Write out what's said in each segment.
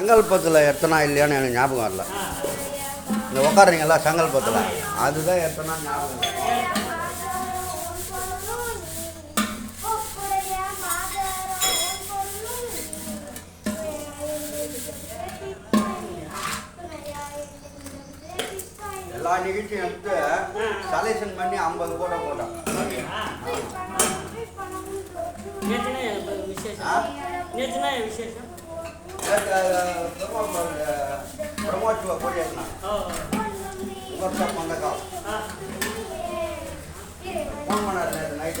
சங்கல்பத்தில் எத்தனா இல்லையான்னு எனக்கு ஞாபகம் வரல. இந்த உட்காருறீங்களா சங்கல்பத்தில். அதுதான் எத்தனா ஞாபகம். எல்லா நிகழ்ச்சியும் எடுத்து செலெக்ஷன் பண்ணி ஐம்பது போட்டோ போட்டோம் விசேஷம்? விசேஷம்? ಪ್ರಮೋಟ್ ಕೊಡಿ ಅದನ್ನ ವಾಟ್ಸಪ್ ಮಾಡಕ್ಕೆ ಫೋನ್ ಮಾಡೋದು ನೈಟ್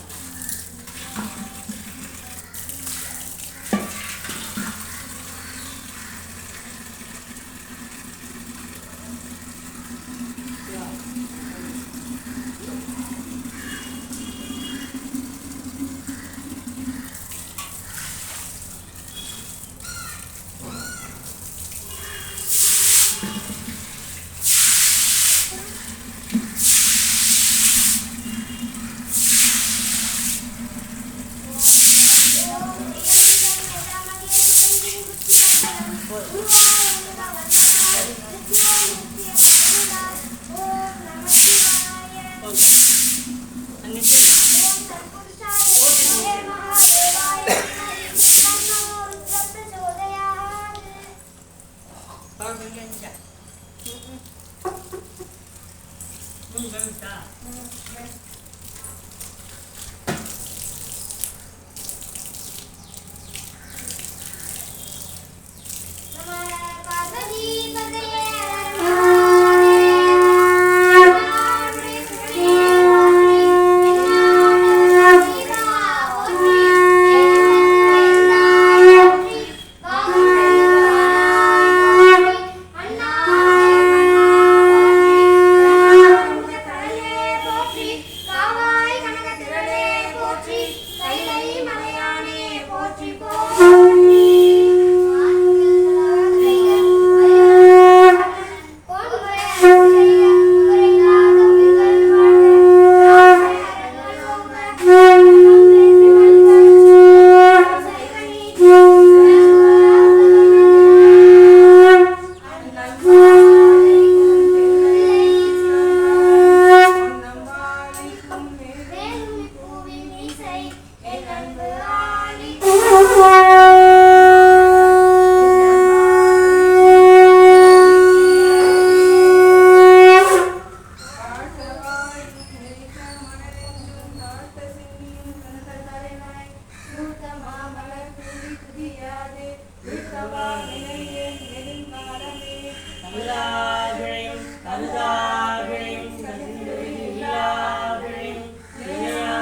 걸렸어. 응, 응. 그러니까. 응, 맛있다. 응, 맛있다. முடியாது விழுத்தவா நிலையே நெடுங்காலமே தமிழா விழையும் தமிழா விழையும் இல்லா விழையும் இல்லா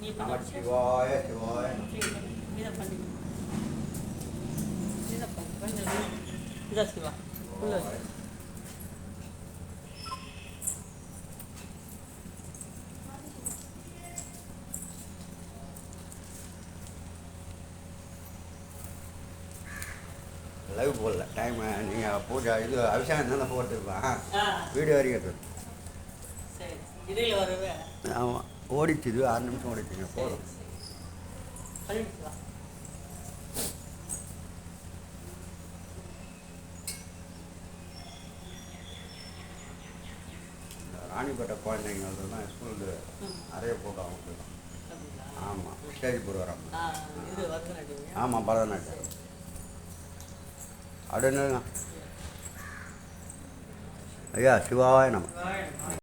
சிவாய இதை சிவா உள்ள. லைவ் போடல டைம் நீங்கள் பூஜை இது அபிஷேகம் தானே போட்டுருப்பேன். வீடியோ வரைக்கும் சரி. இடையில வரவே ஆமாம் ஓடிச்சு இது ஆறு நிமிஷம் ஓடிச்சுங்க போதும். ராணிப்பேட்டை குழந்தைங்கள்லாம் ஸ்கூலுக்கு ம். நிறைய போட்டோ அவங்களுக்கு? ஆமாம் ஸ்டேஜ் ப்ரோக்ராம் ஆமாம் பரதநாட்டியம். அப்படின்னு ஐயா சிவாய நம்ம